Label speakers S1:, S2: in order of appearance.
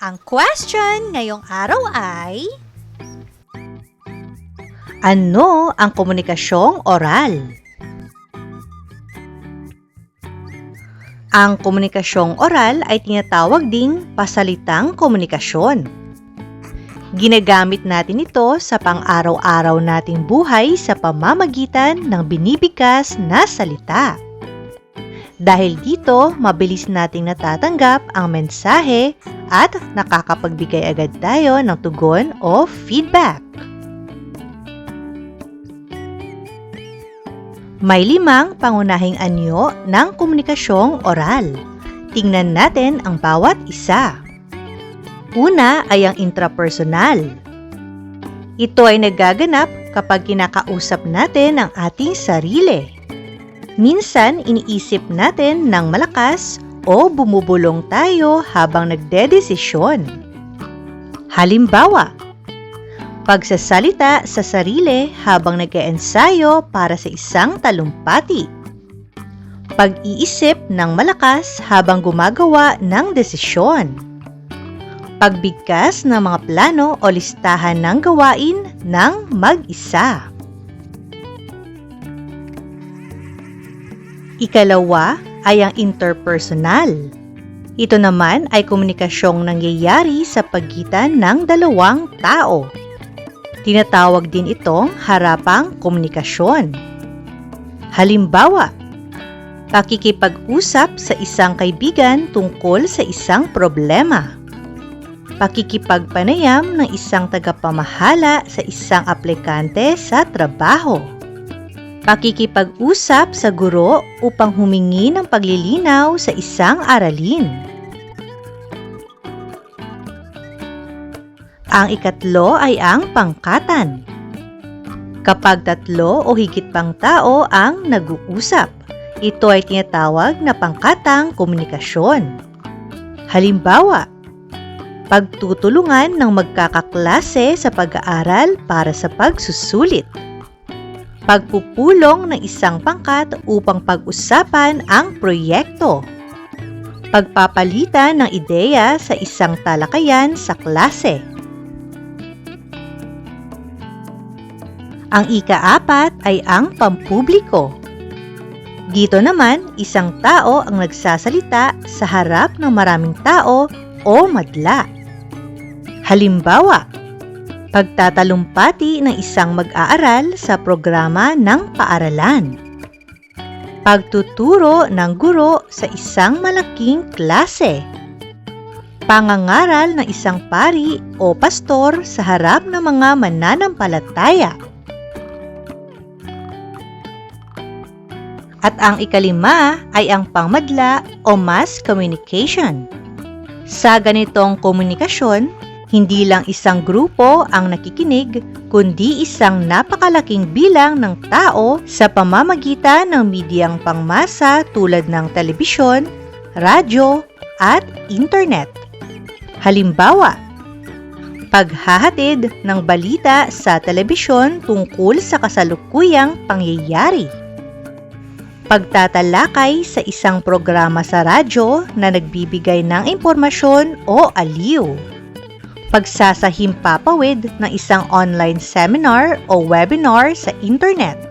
S1: Ang question ngayong araw ay...
S2: Ano ang komunikasyong oral? Ang komunikasyong oral ay tinatawag ding pasalitang komunikasyon. Ginagamit natin ito sa pang-araw-araw nating buhay sa pamamagitan ng binibigkas na salita. Dahil dito, mabilis nating natatanggap ang mensahe at nakakapagbigay agad tayo ng tugon o feedback. May limang pangunahing anyo ng komunikasyong oral. Tingnan natin ang bawat isa. Una ay ang intrapersonal. Ito ay nagaganap kapag kinakausap natin ang ating sarili. Minsan, iniisip natin ng malakas o bumubulong tayo habang nagdedesisyon. Halimbawa, pagsasalita sa sarili habang nag-eensayo para sa isang talumpati. Pag-iisip ng malakas habang gumagawa ng desisyon. Pagbigkas ng mga plano o listahan ng gawain ng mag-isa. Ikalawa ay ang interpersonal. Ito naman ay komunikasyong nangyayari sa pagitan ng dalawang tao. Tinatawag din itong harapang komunikasyon. Halimbawa, pakikipag-usap sa isang kaibigan tungkol sa isang problema. Pakikipagpanayam ng isang tagapamahala sa isang aplikante sa trabaho. Pakikipag-usap sa guro upang humingi ng paglilinaw sa isang aralin. Ang ikatlo ay ang pangkatan. Kapag tatlo o higit pang tao ang nag-uusap, ito ay tinatawag na pangkatang komunikasyon. Halimbawa, pagtutulungan ng magkakaklase sa pag-aaral para sa pagsusulit. Pagpupulong ng isang pangkat upang pag-usapan ang proyekto. Pagpapalitan ng ideya sa isang talakayan sa klase. Ang ika-apat ay ang pampubliko. Dito naman, isang tao ang nagsasalita sa harap ng maraming tao o madla. Halimbawa, pagtatalumpati ng isang mag-aaral sa programa ng paaralan. Pagtuturo ng guro sa isang malaking klase. Pangangaral ng isang pari o pastor sa harap ng mga mananampalataya. At ang ikalima ay ang pangmadla o mass communication. Sa ganitong komunikasyon, hindi lang isang grupo ang nakikinig, kundi isang napakalaking bilang ng tao sa pamamagitan ng medyang pangmasa tulad ng telebisyon, radyo, at internet. Halimbawa, paghahatid ng balita sa telebisyon tungkol sa kasalukuyang pangyayari pagtatalakay sa isang programa sa radyo na nagbibigay ng impormasyon o aliw. Pagsasahimpapawid ng isang online seminar o webinar sa internet.